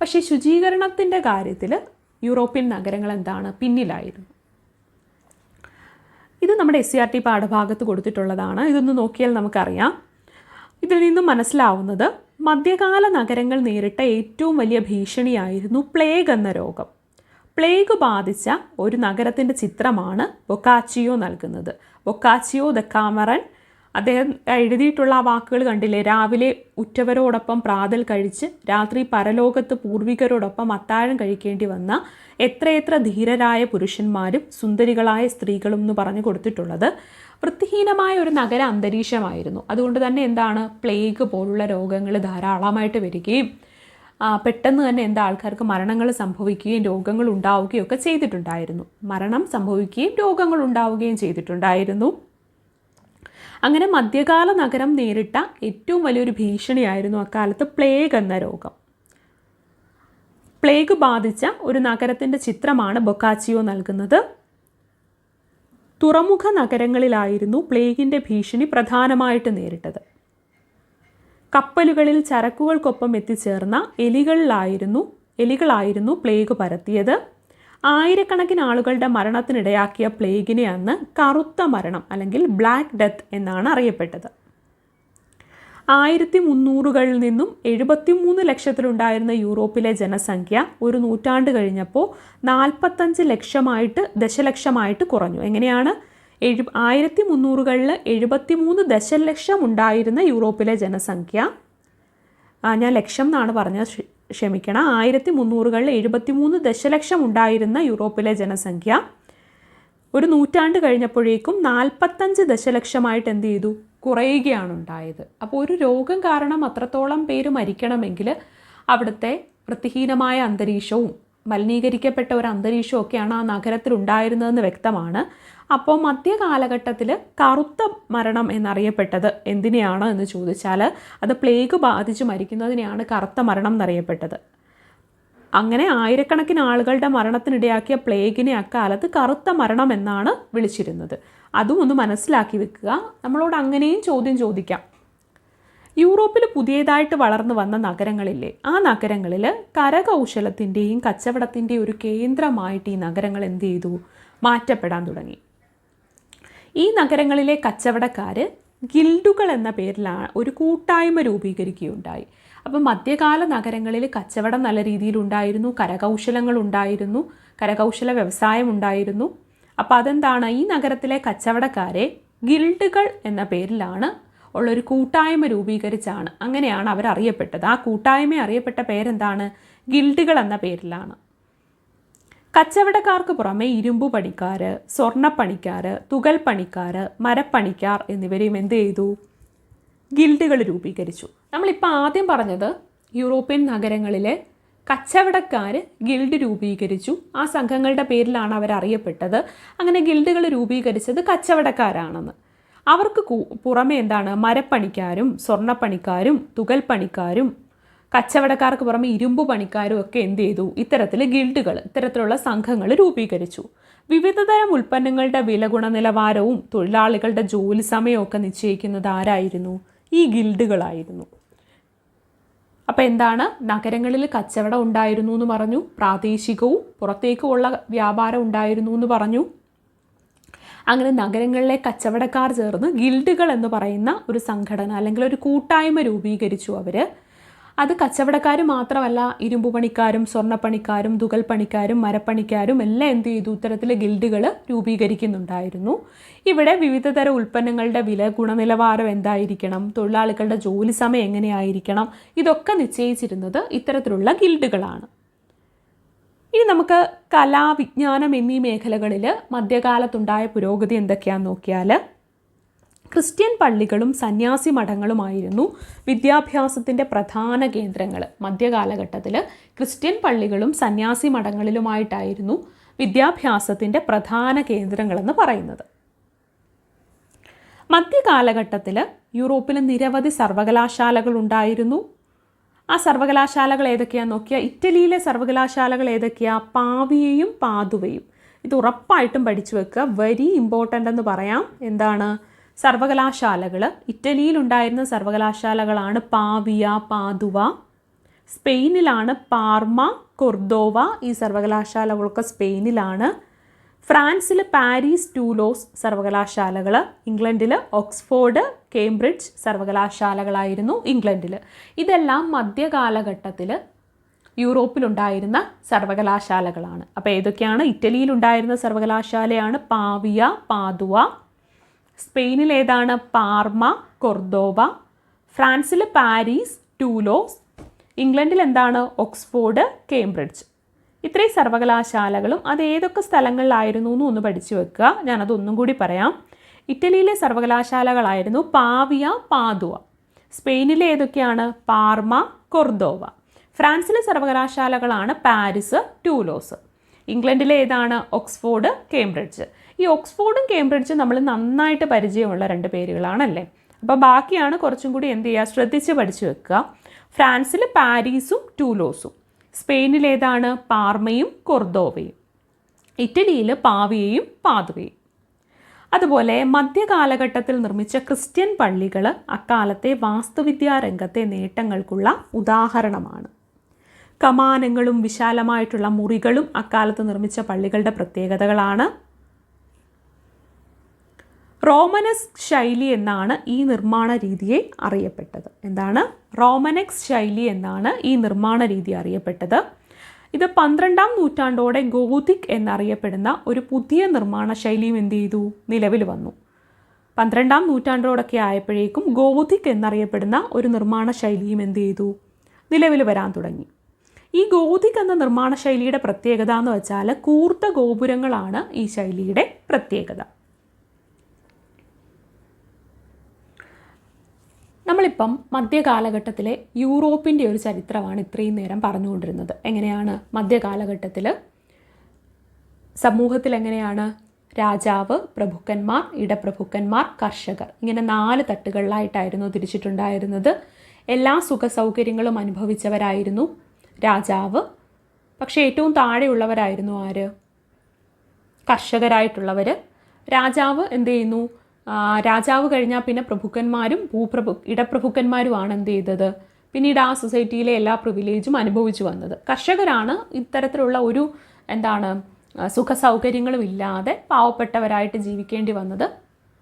പക്ഷേ ശുചീകരണത്തിന്റെ കാര്യത്തിൽ യൂറോപ്യൻ നഗരങ്ങൾ എന്താണ് പിന്നിലായിരുന്നു. ഇത് നമ്മുടെ എസ് സി ആർ ടി പാഠഭാഗത്ത് കൊടുത്തിട്ടുള്ളതാണ്. ഇതൊന്ന് നോക്കിയാൽ നമുക്കറിയാം. ഇതിൽ നിന്നും മനസ്സിലാവുന്നത് മധ്യകാല നഗരങ്ങൾ നേരിട്ട ഏറ്റവും വലിയ ഭീഷണിയായിരുന്നു പ്ലേഗ് എന്ന രോഗം. പ്ലേഗ് ബാധിച്ച ഒരു നഗരത്തിന്റെ ചിത്രമാണ് ബൊക്കാച്ചിയോ നൽകുന്നത്. ബൊക്കാച്ചിയോ ദ കാമറൻ അദ്ദേഹം എഴുതിയിട്ടുള്ള ആ വാക്കുകൾ കണ്ടില്ലേ? രാവിലെ ഉറ്റവരോടൊപ്പം പ്രാതൽ കഴിച്ച് രാത്രി പരലോകത്ത് പൂർവികരോടൊപ്പം അത്താഴം കഴിക്കേണ്ടി വന്ന എത്രയെത്ര ധീരരായ പുരുഷന്മാരും സുന്ദരികളായ സ്ത്രീകളും എന്ന് പറഞ്ഞു കൊടുത്തിട്ടുള്ളത് വൃത്തിഹീനമായ ഒരു നഗര അന്തരീക്ഷമായിരുന്നു. അതുകൊണ്ട് തന്നെ എന്താണ്? പ്ലേഗ് പോലുള്ള രോഗങ്ങൾ ധാരാളമായിട്ട് വരികയും പെട്ടെന്ന് തന്നെ എന്താ ആൾക്കാർക്ക് മരണങ്ങൾ സംഭവിക്കുകയും രോഗങ്ങൾ ഉണ്ടാവുകയും ഒക്കെ ചെയ്തിട്ടുണ്ടായിരുന്നു. മരണം സംഭവിക്കുകയും രോഗങ്ങൾ ഉണ്ടാവുകയും ചെയ്തിട്ടുണ്ടായിരുന്നു. അങ്ങനെ മധ്യകാല നഗരം നേരിട്ട ഏറ്റവും വലിയൊരു ഭീഷണിയായിരുന്നു അക്കാലത്ത് പ്ലേഗ് എന്ന രോഗം. പ്ലേഗ് ബാധിച്ച ഒരു നഗരത്തിന്റെ ചിത്രമാണ് ബൊക്കാച്ചിയോ നൽകുന്നത്. തുറമുഖ നഗരങ്ങളിലായിരുന്നു പ്ലേഗിന്റെ ഭീഷണി പ്രധാനമായിട്ട് നേരിട്ടത്. കപ്പലുകളിൽ ചരക്കുകൾക്കൊപ്പം എത്തിച്ചേർന്ന എലികളിലായിരുന്നു എലികളായിരുന്നു പ്ലേഗ് പരത്തിയത്. ആയിരക്കണക്കിന് ആളുകളുടെ മരണത്തിനിടയാക്കിയ പ്ലേഗിനെ അന്ന് കറുത്ത മരണം അല്ലെങ്കിൽ ബ്ലാക്ക് ഡെത്ത് എന്നാണ് അറിയപ്പെട്ടത്. ആയിരത്തി മുന്നൂറുകളിൽ നിന്നും എഴുപത്തിമൂന്ന് ലക്ഷത്തിലുണ്ടായിരുന്ന യൂറോപ്പിലെ ജനസംഖ്യ ഒരു നൂറ്റാണ്ട് കഴിഞ്ഞപ്പോൾ നാൽപ്പത്തഞ്ച് ലക്ഷമായിട്ട് ദശലക്ഷമായിട്ട് കുറഞ്ഞു. എങ്ങനെയാണ്? എഴു ആയിരത്തി മുന്നൂറുകളിൽ എഴുപത്തിമൂന്ന് ദശലക്ഷം ഉണ്ടായിരുന്ന യൂറോപ്പിലെ ജനസംഖ്യ ഞാൻ ലക്ഷം എന്നാണ് പറഞ്ഞത്. ക്ഷ- ക്ഷമിക്കണം. ആയിരത്തി മുന്നൂറുകളിൽ എഴുപത്തിമൂന്ന് ദശലക്ഷം ഉണ്ടായിരുന്ന യൂറോപ്പിലെ ജനസംഖ്യ ഒരു നൂറ്റാണ്ട് കഴിഞ്ഞപ്പോഴേക്കും നാൽപ്പത്തഞ്ച് ദശലക്ഷമായിട്ട് എന്ത് ചെയ്തു? കുറയുകയാണ് ഉണ്ടായത്. അപ്പോൾ ഒരു രോഗം കാരണം അത്രത്തോളം പേര് മരിക്കണമെങ്കിൽ അവിടുത്തെ വൃത്തിഹീനമായ അന്തരീക്ഷവും മലിനീകരിക്കപ്പെട്ട ഒരു അന്തരീക്ഷമൊക്കെയാണ് ആ നഗരത്തിൽ ഉണ്ടായിരുന്നതെന്ന് വ്യക്തമാണ്. അപ്പോൾ മധ്യകാലഘട്ടത്തിൽ കറുത്ത മരണം എന്നറിയപ്പെട്ടത് എന്തിനെയാണ് എന്ന് ചോദിച്ചാൽ അത് പ്ലേഗ് ബാധിച്ച് മരിക്കുന്നതിനെയാണ് കറുത്ത മരണം എന്നറിയപ്പെട്ടത്. അങ്ങനെ ആയിരക്കണക്കിന് ആളുകളുടെ മരണത്തിനിടയാക്കിയ പ്ലേഗിനെ അക്കാലത്ത് കറുത്ത മരണം എന്നാണ് വിളിച്ചിരുന്നത്. അതും ഒന്ന് മനസ്സിലാക്കി വെക്കുക. നമ്മളോട് അങ്ങനെയും ചോദ്യം ചോദിക്കാം. യൂറോപ്പിൽ പുതിയതായിട്ട് വളർന്നു വന്ന നഗരങ്ങളില്ലേ? ആ നഗരങ്ങളിൽ കരകൗശലത്തിന്റെയും കച്ചവടത്തിന്റെയും ഒരു കേന്ദ്രമായിട്ട് ഈ നഗരങ്ങൾ എന്ത് ചെയ്തു? മാറ്റപ്പെടാൻ തുടങ്ങി. ഈ നഗരങ്ങളിലെ കച്ചവടക്കാർ ഗിൽഡുകൾ എന്ന പേരിലാണ് ഒരു കൂട്ടായ്മ രൂപീകരിക്കുകയുണ്ടായി. അപ്പം മധ്യകാല നഗരങ്ങളിൽ കച്ചവടം നല്ല രീതിയിലുണ്ടായിരുന്നു കരകൗശലങ്ങൾ ഉണ്ടായിരുന്നു കരകൗശല വ്യവസായം ഉണ്ടായിരുന്നു. അപ്പോൾ അതെന്താണ്? ഈ നഗരത്തിലെ കച്ചവടക്കാരെ ഗിൽഡുകൾ എന്ന പേരിലാണ് ഉള്ളൊരു കൂട്ടായ്മ രൂപീകരിച്ചാണ്. അങ്ങനെയാണ് അവർ അറിയപ്പെട്ടത് ആ കൂട്ടായ്മ അറിയപ്പെട്ട പേരെന്താണ്? ഗിൽഡുകൾ എന്ന പേരിലാണ്. കച്ചവടക്കാർക്ക് പുറമെ ഇരുമ്പു പണിക്കാർ സ്വർണപ്പണിക്കാർ തുകൽ പണിക്കാർ മരപ്പണിക്കാർ എന്നിവരെയും എന്ത് ചെയ്തു? ഗിൽഡുകൾ രൂപീകരിച്ചു. നമ്മളിപ്പോൾ ആദ്യം പറഞ്ഞത് യൂറോപ്യൻ നഗരങ്ങളിലെ കച്ചവടക്കാർ ഗിൽഡ് രൂപീകരിച്ചു. ആ സംഘങ്ങളുടെ പേരിലാണ് അവർ അറിയപ്പെട്ടത് അങ്ങനെ ഗിൽഡുകൾ രൂപീകരിച്ചത് കച്ചവടക്കാരാണെന്ന്. അവർക്ക് പുറമെ എന്താണ്? മരപ്പണിക്കാരും തുകൽ പണിക്കാരും കച്ചവടക്കാർക്ക് പുറമെ ഇരുമ്പ് പണിക്കാരും ഒക്കെ എന്ത് ചെയ്തു? ഇത്തരത്തിൽ ഗിൽഡുകൾ ഇത്തരത്തിലുള്ള സംഘങ്ങൾ രൂപീകരിച്ചു. വിവിധതരം ഉൽപ്പന്നങ്ങളുടെ വില ഗുണനിലവാരവും തൊഴിലാളികളുടെ ജോലി സമയവും ഒക്കെ നിശ്ചയിക്കുന്നത് ആരായിരുന്നു? ഈ ഗിൽഡുകളായിരുന്നു. അപ്പോൾ എന്താണ്? നഗരങ്ങളിൽ കച്ചവടം ഉണ്ടായിരുന്നു എന്ന് പറഞ്ഞു പ്രാദേശികവും പുറത്തേക്കുമുള്ള വ്യാപാരം ഉണ്ടായിരുന്നു എന്ന് പറഞ്ഞു. അങ്ങനെ നഗരങ്ങളിലെ കച്ചവടക്കാർ ചേർന്ന് ഗിൽഡുകൾ എന്ന് പറയുന്ന ഒരു സംഘടന അല്ലെങ്കിൽ ഒരു കൂട്ടായ്മ രൂപീകരിച്ചു അവർ അത് കച്ചവടക്കാർ മാത്രമല്ല ഇരുമ്പ് പണിക്കാരും സ്വർണപ്പണിക്കാരും തുകൽ പണിക്കാരും മരപ്പണിക്കാരും എല്ലാം എന്ത് ചെയ്തു? ഇത്തരത്തിലെ ഗിൽഡുകൾ രൂപീകരിക്കുന്നുണ്ടായിരുന്നു. ഇവിടെ വിവിധതര ഉൽപ്പന്നങ്ങളുടെ വില ഗുണനിലവാരം എന്തായിരിക്കണം? തൊഴിലാളികളുടെ ജോലി സമയം എങ്ങനെയായിരിക്കണം? ഇതൊക്കെ നിശ്ചയിച്ചിരുന്നത് ഇത്തരത്തിലുള്ള ഗിൽഡുകളാണ്. ഇനി നമുക്ക് കലാവിജ്ഞാനം എന്നീ മേഖലകളിൽ മധ്യകാലത്തുണ്ടായ പുരോഗതി എന്തൊക്കെയാണെന്ന് നോക്കിയാൽ ക്രിസ്ത്യൻ പള്ളികളും സന്യാസി മഠങ്ങളുമായിരുന്നു വിദ്യാഭ്യാസത്തിന്റെ പ്രധാന കേന്ദ്രങ്ങൾ മധ്യകാലഘട്ടത്തിൽ ക്രിസ്ത്യൻ പള്ളികളും സന്യാസി മഠങ്ങളിലുമായിട്ടായിരുന്നു വിദ്യാഭ്യാസത്തിന്റെ പ്രധാന കേന്ദ്രങ്ങളെന്ന് പറയുന്നത്. മധ്യകാലഘട്ടത്തിൽ യൂറോപ്പിൽ നിരവധി സർവകലാശാലകൾ ഉണ്ടായിരുന്നു. ആ സർവകലാശാലകൾ ഏതൊക്കെയാണെന്ന് നോക്കിയാൽ ഇറ്റലിയിലെ സർവകലാശാലകൾ ഏതൊക്കെയാണ് പാവിയയും പാതുവയും. ഇത് ഉറപ്പായിട്ടും പഠിച്ചു വെക്കുക. വെരി ഇമ്പോർട്ടന്റ് എന്ന് പറയാം. എന്താണ്? സർവകലാശാലകൾ ഇറ്റലിയിലുണ്ടായിരുന്ന സർവകലാശാലകളാണ് പാവിയ പാതുവ സ്പെയിനിലാണ് പാർമ കൊർദോവ ഈ സർവകലാശാലകളൊക്കെ സ്പെയിനിലാണ്. ഫ്രാൻസിൽ പാരീസ് ടൂലോസ് സർവകലാശാലകൾ ഇംഗ്ലണ്ടിൽ ഓക്സ്ഫോർഡ് കേംബ്രിഡ്ജ് സർവകലാശാലകളായിരുന്നു ഇംഗ്ലണ്ടിൽ ഇതെല്ലാം മധ്യകാലഘട്ടത്തിൽ യൂറോപ്പിലുണ്ടായിരുന്ന സർവകലാശാലകളാണ്. അപ്പോൾ ഏതൊക്കെയാണ്? ഇറ്റലിയിലുണ്ടായിരുന്ന സർവകലാശാലയാണ് പാവിയ പാതുവ സ്പെയിനിൽ ഏതാണ് പാർമ കൊർദോവ ഫ്രാൻസിൽ പാരീസ് ടൂലോസ് ഇംഗ്ലണ്ടിൽ എന്താണ് ഓക്സ്ഫോർഡ് കേംബ്രിഡ്ജ്. ഇത്രയും സർവകലാശാലകളും അത് ഏതൊക്കെ സ്ഥലങ്ങളിലായിരുന്നു എന്ന് ഒന്ന് പഠിച്ചു വെക്കുക. ഞാനത് ഒന്നും കൂടി പറയാം. ഇറ്റലിയിലെ സർവകലാശാലകളായിരുന്നു പാവിയ പാതുവ സ്പെയിനിലെ ഏതൊക്കെയാണ്? Parma Cordova. ഫ്രാൻസിലെ സർവകലാശാലകളാണ് പാരീസ് ടൂലോസ്. ഇംഗ്ലണ്ടിലെ ഏതാണ്? Oxford Cambridge. ഈ ഓക്സ്ഫോർഡും കേംബ്രിഡ്ജും നമ്മൾ നന്നായിട്ട് പരിചയമുള്ള രണ്ട് പേരുകളാണല്ലേ? അപ്പോൾ ബാക്കിയാണ് കുറച്ചും കൂടി എന്ത് ചെയ്യുക? ശ്രദ്ധിച്ച് പഠിച്ചു വെക്കുക. ഫ്രാൻസിൽ പാരീസും ടൂലോസും. സ്പെയിനിൽ ഏതാണ്? പാർമയും കൊർദോവയും. ഇറ്റലിയിൽ പാവിയയും പാതുവയും. അതുപോലെ മധ്യകാലഘട്ടത്തിൽ നിർമ്മിച്ച ക്രിസ്ത്യൻ പള്ളികൾ അക്കാലത്തെ വാസ്തുവിദ്യാ രംഗത്തെ നേട്ടങ്ങൾക്കുള്ള ഉദാഹരണമാണ്. കമാനങ്ങളും വിശാലമായിട്ടുള്ള മുറികളും അക്കാലത്ത് നിർമ്മിച്ച പള്ളികളുടെ പ്രത്യേകതകളാണ്. റോമനസ് ശൈലി എന്നാണ് ഈ നിർമ്മാണ രീതിയെ അറിയപ്പെട്ടത്. എന്താണ്? റോമനക്സ് ശൈലി എന്നാണ് ഈ നിർമ്മാണ രീതി അറിയപ്പെട്ടത്. ഇത് പന്ത്രണ്ടാം നൂറ്റാണ്ടോടെ ഗോതിക് എന്നറിയപ്പെടുന്ന ഒരു പുതിയ നിർമ്മാണ ശൈലിയും എന്ത് ചെയ്തു? നിലവിൽ വന്നു. പന്ത്രണ്ടാം നൂറ്റാണ്ടോടൊക്കെ ആയപ്പോഴേക്കും ഗോതിക് എന്നറിയപ്പെടുന്ന ഒരു നിർമ്മാണ ശൈലിയും എന്ത് ചെയ്തു? നിലവിൽ വരാൻ തുടങ്ങി. ഈ ഗോതിക് എന്ന നിർമ്മാണ ശൈലിയുടെ പ്രത്യേകത എന്ന് വെച്ചാൽ കൂർത്ത ഗോപുരങ്ങളാണ് ഈ ശൈലിയുടെ പ്രത്യേകത. നമ്മളിപ്പം മധ്യകാലഘട്ടത്തിലെ യൂറോപ്പിന്റെ ഒരു ചരിത്രമാണ് ഇത്രയും നേരം പറഞ്ഞുകൊണ്ടിരുന്നത്. എങ്ങനെയാണ് മധ്യകാലഘട്ടത്തിൽ സമൂഹത്തിൽ എങ്ങനെയാണ് രാജാവ് പ്രഭുക്കന്മാർ ഇടപ്രഭുക്കന്മാർ കർഷകർ ഇങ്ങനെ നാല് തട്ടുകളിലായിട്ടായിരുന്നു തിരിച്ചിട്ടുണ്ടായിരുന്നത്. എല്ലാ സുഖ സൗകര്യങ്ങളും അനുഭവിച്ചവരായിരുന്നു രാജാവ്. പക്ഷേ ഏറ്റവും താഴെയുള്ളവരായിരുന്നു ആര്? കർഷകരായിട്ടുള്ളവർ രാജാവ് എന്ത് ചെയ്യുന്നു? രാജാവ് കഴിഞ്ഞാൽ പിന്നെ പ്രഭുക്കന്മാരും ഭൂപ്രഭു ഇടപ്രഭുക്കന്മാരുമാണ് എന്ത് ചെയ്തത്? പിന്നീട് ആ സൊസൈറ്റിയിലെ എല്ലാ പ്രിവിലേജും അനുഭവിച്ചു വന്നത്. കർഷകരാണ് ഇത്തരത്തിലുള്ള ഒരു എന്താണ് സുഖ സൗകര്യങ്ങളും ഇല്ലാതെ പാവപ്പെട്ടവരായിട്ട് ജീവിക്കേണ്ടി വന്നത്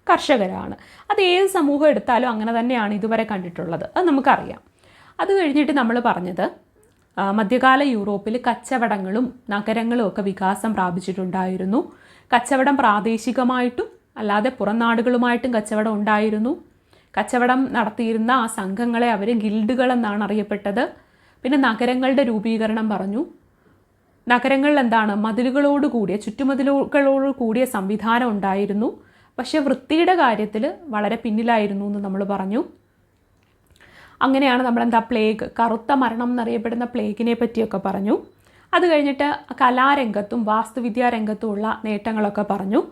കർഷകരാണ്. അത് ഏത് സമൂഹം എടുത്താലും അങ്ങനെ തന്നെയാണ് ഇതുവരെ കണ്ടിട്ടുള്ളത്. അത് നമുക്കറിയാം. അത് കഴിഞ്ഞിട്ട് നമ്മൾ പറഞ്ഞത് മധ്യകാല യൂറോപ്പിൽ കച്ചവടങ്ങളും നഗരങ്ങളും ഒക്കെ വികാസം പ്രാപിച്ചിട്ടുണ്ടായിരുന്നു. കച്ചവടം പ്രാദേശികമായിട്ടും അല്ലാതെ പുറം നാടുകളുമായിട്ടും കച്ചവടം ഉണ്ടായിരുന്നു. കച്ചവടം നടത്തിയിരുന്ന ആ സംഘങ്ങളെ അവർ ഗിൽഡുകൾ എന്നാണ് അറിയപ്പെട്ടത്. പിന്നെ നഗരങ്ങളുടെ രൂപീകരണം പറഞ്ഞു. നഗരങ്ങളിൽ എന്താണ്? മതിലുകളോട് കൂടിയ ചുറ്റുമതിലുകളോട് കൂടിയ സംവിധാനം ഉണ്ടായിരുന്നു. പക്ഷേ വൃത്തിയുടെ കാര്യത്തിൽ വളരെ പിന്നിലായിരുന്നു എന്ന് നമ്മൾ പറഞ്ഞു. അങ്ങനെയാണ് നമ്മളെന്താ പ്ലേഗ് കറുത്ത മരണം എന്നറിയപ്പെടുന്ന പ്ലേഗിനെ പറ്റിയൊക്കെ പറഞ്ഞു. അത് കഴിഞ്ഞിട്ട് കലാരംഗത്തും വാസ്തുവിദ്യാ രംഗത്തുമുള്ള നേട്ടങ്ങളൊക്കെ പറഞ്ഞു.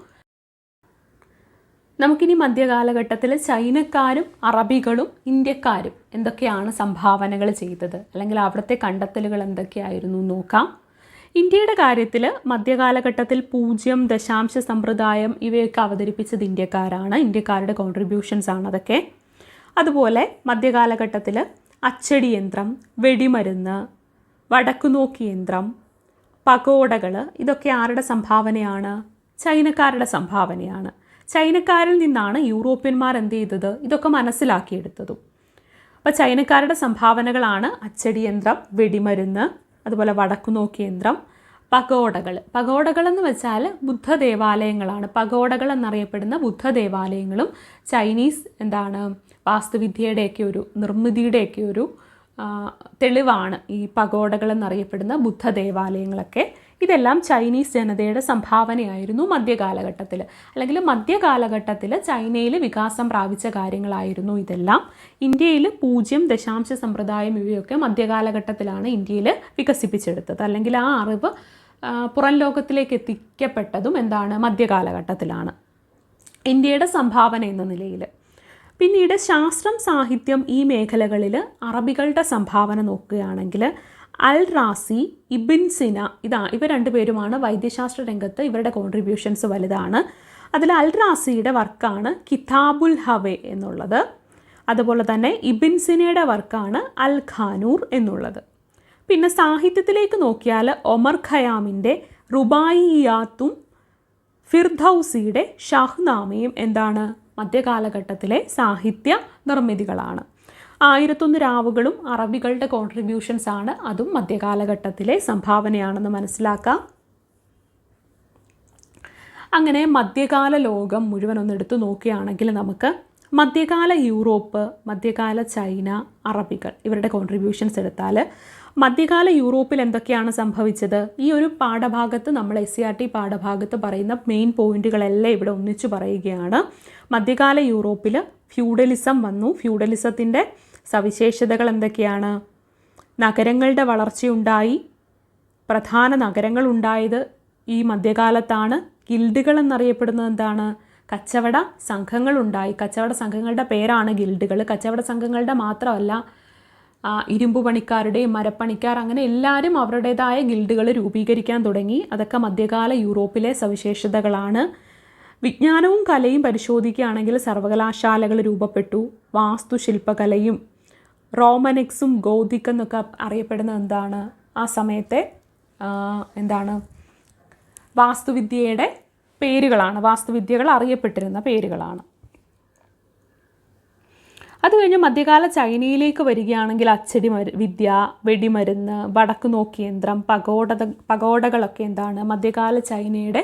നമുക്കിനി മധ്യകാലഘട്ടത്തിൽ ചൈനക്കാരും അറബികളും ഇന്ത്യക്കാരും എന്തൊക്കെയാണ് സംഭാവനകൾ ചെയ്തത്? അല്ലെങ്കിൽ അവിടുത്തെ കണ്ടെത്തലുകൾ എന്തൊക്കെയായിരുന്നു നോക്കാം. ഇന്ത്യയുടെ കാര്യത്തിൽ മധ്യകാലഘട്ടത്തിൽ പൂജ്യം ദശാംശ സമ്പ്രദായം ഇവയൊക്കെ അവതരിപ്പിച്ചത് ഇന്ത്യക്കാരാണ്. ഇന്ത്യക്കാരുടെ കോൺട്രിബ്യൂഷൻസ് ആണ് അതൊക്കെ. അതുപോലെ മധ്യകാലഘട്ടത്തിൽ അച്ചടി യന്ത്രം വെടിമരുന്ന് വടക്കുനോക്കി യന്ത്രം പകോടകൾ ഇതൊക്കെ ആരുടെ സംഭാവനയാണ്? ചൈനക്കാരുടെ സംഭാവനയാണ്. ചൈനക്കാരിൽ നിന്നാണ് യൂറോപ്യന്മാർ എന്ത് ചെയ്തത്? ഇതൊക്കെ മനസ്സിലാക്കിയെടുത്തതും. അപ്പോൾ ചൈനക്കാരുടെ സംഭാവനകളാണ് അച്ചടി യന്ത്രം വെടിമരുന്ന് അതുപോലെ വടക്കുനോക്കി യന്ത്രം പഗോഡകൾ. പഗോഡകൾ എന്ന് വെച്ചാൽ ബുദ്ധ ദേവാലയങ്ങളാണ് പഗോഡകൾ എന്നറിയപ്പെടുന്ന ബുദ്ധ ദേവാലയങ്ങളും ചൈനീസ് എന്താണ് വാസ്തുവിദ്യയുടെയൊക്കെ ഒരു നിർമ്മിതിയുടെയൊക്കെ ഒരു തെളിവാണ് ഈ പഗോഡകൾ എന്നറിയപ്പെടുന്ന ബുദ്ധ ദേവാലയങ്ങളൊക്കെ ഇതെല്ലാം ചൈനീസ് ജനതയുടെ സംഭാവനയായിരുന്നു മധ്യകാലഘട്ടത്തിൽ അല്ലെങ്കിൽ മധ്യകാലഘട്ടത്തിൽ ചൈനയിൽ വികാസം പ്രാപിച്ച കാര്യങ്ങളായിരുന്നു ഇതെല്ലാം. ഇന്ത്യയിൽ പൂജ്യം ദശാംശ സമ്പ്രദായം ഇവയൊക്കെ മധ്യകാലഘട്ടത്തിലാണ് ഇന്ത്യയിൽ വികസിപ്പിച്ചെടുത്തത്. അല്ലെങ്കിൽ ആ അറിവ് പുറം ലോകത്തിലേക്ക് എത്തിക്കപ്പെട്ടതും എന്താണ്? മധ്യകാലഘട്ടത്തിലാണ്. ഇന്ത്യയുടെ സംഭാവന എന്ന നിലയിൽ പിന്നീട് ശാസ്ത്രം സാഹിത്യം ഈ മേഖലകളിൽ അറബികളുടെ സംഭാവന നോക്കുകയാണെങ്കിൽ അൽ റാസി ഇബിൻ സിന ഇതാ ഇവ രണ്ടുപേരുമാണ് വൈദ്യശാസ്ത്ര രംഗത്ത് ഇവരുടെ കോൺട്രിബ്യൂഷൻസ് വലുതാണ്. അതിൽ അൽ റാസിയുടെ വർക്കാണ് കിതാബുൽ ഹവെ എന്നുള്ളത്. അതുപോലെ തന്നെ ഇബിൻ സിനയുടെ വർക്കാണ് അൽ ഖാനൂർ എന്നുള്ളത്. പിന്നെ സാഹിത്യത്തിലേക്ക് നോക്കിയാൽ ഒമർ ഖയാമിന്റെ റുബായിയാത്തും ഫിർദൌസിയുടെ ഷാഹ്നാമയും എന്താണ്? മധ്യകാലഘട്ടത്തിലെ സാഹിത്യ നിർമ്മിതികളാണ്. ആയിരത്തൊന്ന് രാവുകളും അറബികളുടെ കോൺട്രിബ്യൂഷൻസ് ആണ്. അതും മധ്യകാലഘട്ടത്തിലെ സംഭാവനയാണെന്ന് മനസ്സിലാക്കാം. അങ്ങനെ മധ്യകാല ലോകം മുഴുവൻ ഒന്ന് എടുത്തു നോക്കുകയാണെങ്കിൽ നമുക്ക് മധ്യകാല യൂറോപ്പ് മധ്യകാല ചൈന അറബികൾ ഇവരുടെ കോൺട്രിബ്യൂഷൻസ് എടുത്താൽ മധ്യകാല യൂറോപ്പിൽ എന്തൊക്കെയാണ് സംഭവിച്ചത്? ഈ ഒരു പാഠഭാഗത്ത് നമ്മൾ എസ് സി ആർ ടി പാഠഭാഗത്ത് പറയുന്ന മെയിൻ പോയിന്റുകളെല്ലാം ഇവിടെ ഒന്നിച്ചു പറയുകയാണ്. മധ്യകാല യൂറോപ്പിൽ ഫ്യൂഡലിസം വന്നു. ഫ്യൂഡലിസത്തിന്റെ സവിശേഷതകൾ എന്തൊക്കെയാണ്? നഗരങ്ങളുടെ വളർച്ചയുണ്ടായി. പ്രധാന നഗരങ്ങൾ ഉണ്ടായത് ഈ മധ്യകാലത്താണ്. ഗിൽഡുകൾ എന്നറിയപ്പെടുന്നത് എന്താണ്? കച്ചവട സംഘങ്ങൾ ഉണ്ടായി കച്ചവട സംഘങ്ങളുടെ പേരാണ് ഗിൽഡുകൾ. കച്ചവട സംഘങ്ങളുടെ മാത്രമല്ല ഇരുമ്പ് പണിക്കാരുടെയും മരപ്പണിക്കാർ അങ്ങനെ എല്ലാവരും അവരുടേതായ ഗിൽഡുകൾ രൂപീകരിക്കാൻ തുടങ്ങി. അതൊക്കെ മധ്യകാല യൂറോപ്പിലെ സവിശേഷതകളാണ്. വിജ്ഞാനവും കലയും പരിശോധിക്കുകയാണെങ്കിൽ സർവകലാശാലകൾ രൂപപ്പെട്ടു. വാസ്തുശില്പകലയും റോമനിക്സും ഗോതിക് എന്നൊക്കെ അറിയപ്പെടുന്ന എന്താണ്? ആ സമയത്തെ എന്താണ്? വാസ്തുവിദ്യയുടെ പേരുകളാണ്. വാസ്തുവിദ്യകൾ അറിയപ്പെട്ടിരുന്ന പേരുകളാണ്. അത് കഴിഞ്ഞ് മധ്യകാല ചൈനയിലേക്ക് വരികയാണെങ്കിൽ അച്ചടി വിദ്യ വെടിമരുന്ന് വടക്ക് നോക്കിയന്ത്രം പകോട പകോടകളൊക്കെ എന്താണ്? മധ്യകാല ചൈനയുടെ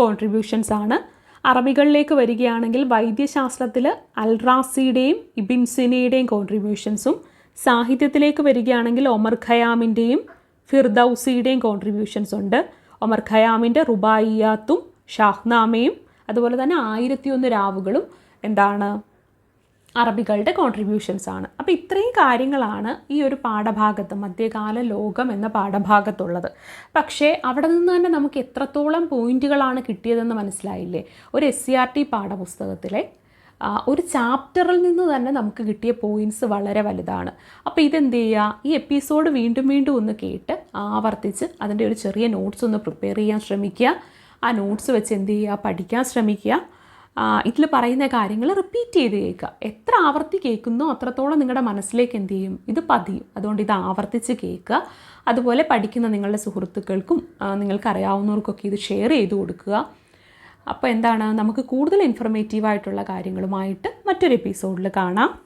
കോൺട്രിബ്യൂഷൻസ് ആണ്. അറബികളിലേക്ക് വരികയാണെങ്കിൽ വൈദ്യശാസ്ത്രത്തിൽ അൽറാസിയുടെയും ഇബിൻസിനയുടെയും കോൺട്രിബ്യൂഷൻസും സാഹിത്യത്തിലേക്ക് വരികയാണെങ്കിൽ ഒമർ ഖയാമിന്റെയും ഫിർദൌസിയുടെയും കോൺട്രിബ്യൂഷൻസ് ഉണ്ട്. ഒമർ ഖയാമിന്റെ റുബായിയാത്തും ഷാഹ്നാമയും അതുപോലെ തന്നെ ആയിരത്തിയൊന്ന് രാവുകളും എന്താണ്? അറബികളുടെ കോൺട്രിബ്യൂഷൻസ് ആണ്. അപ്പോൾ ഇത്രയും കാര്യങ്ങളാണ് ഈ ഒരു പാഠഭാഗത്ത് മധ്യകാല ലോകം എന്ന പാഠഭാഗത്തുള്ളത്. പക്ഷേ അവിടെ നിന്ന് തന്നെ നമുക്ക് എത്രത്തോളം പോയിന്റുകളാണ് കിട്ടിയതെന്ന് മനസ്സിലായില്ലേ? ഒരു എസ് സി ആർ ടി പാഠപുസ്തകത്തിലെ ഒരു ചാപ്റ്ററിൽ നിന്ന് തന്നെ നമുക്ക് കിട്ടിയ പോയിന്റ്സ് വളരെ വലുതാണ്. അപ്പോൾ ഇതെന്ത് ചെയ്യുക ഈ എപ്പിസോഡ് വീണ്ടും വീണ്ടും ഒന്ന് കേട്ട് ആവർത്തിച്ച് അതിന്റെ ഒരു ചെറിയ നോട്ട്സ് ഒന്ന് പ്രിപ്പയർ ചെയ്യാൻ ശ്രമിക്കുക. ആ നോട്ട്സ് വെച്ച് എന്ത് ചെയ്യുക? പഠിക്കാൻ ശ്രമിക്കുക. ഇതിൽ പറയുന്ന കാര്യങ്ങൾ റിപ്പീറ്റ് ചെയ്ത് കേൾക്കുക. എത്ര ആവർത്തി കേൾക്കുന്നോ അത്രത്തോളം നിങ്ങളുടെ മനസ്സിലേക്ക് എന്ത് ചെയ്യും? ഇത് പതിയും. അതുകൊണ്ട് ഇത് ആവർത്തിച്ച് കേൾക്കുക. അതുപോലെ പഠിക്കുന്ന നിങ്ങളുടെ സുഹൃത്തുക്കൾക്കും നിങ്ങൾക്ക് അറിയാവുന്നവർക്കൊക്കെ ഇത് ഷെയർ ചെയ്ത് കൊടുക്കുക. അപ്പോൾ എന്താണ്? നമുക്ക് കൂടുതൽ ഇൻഫർമേറ്റീവായിട്ടുള്ള കാര്യങ്ങളുമായിട്ട് മറ്റൊരു എപ്പിസോഡിൽ കാണാം.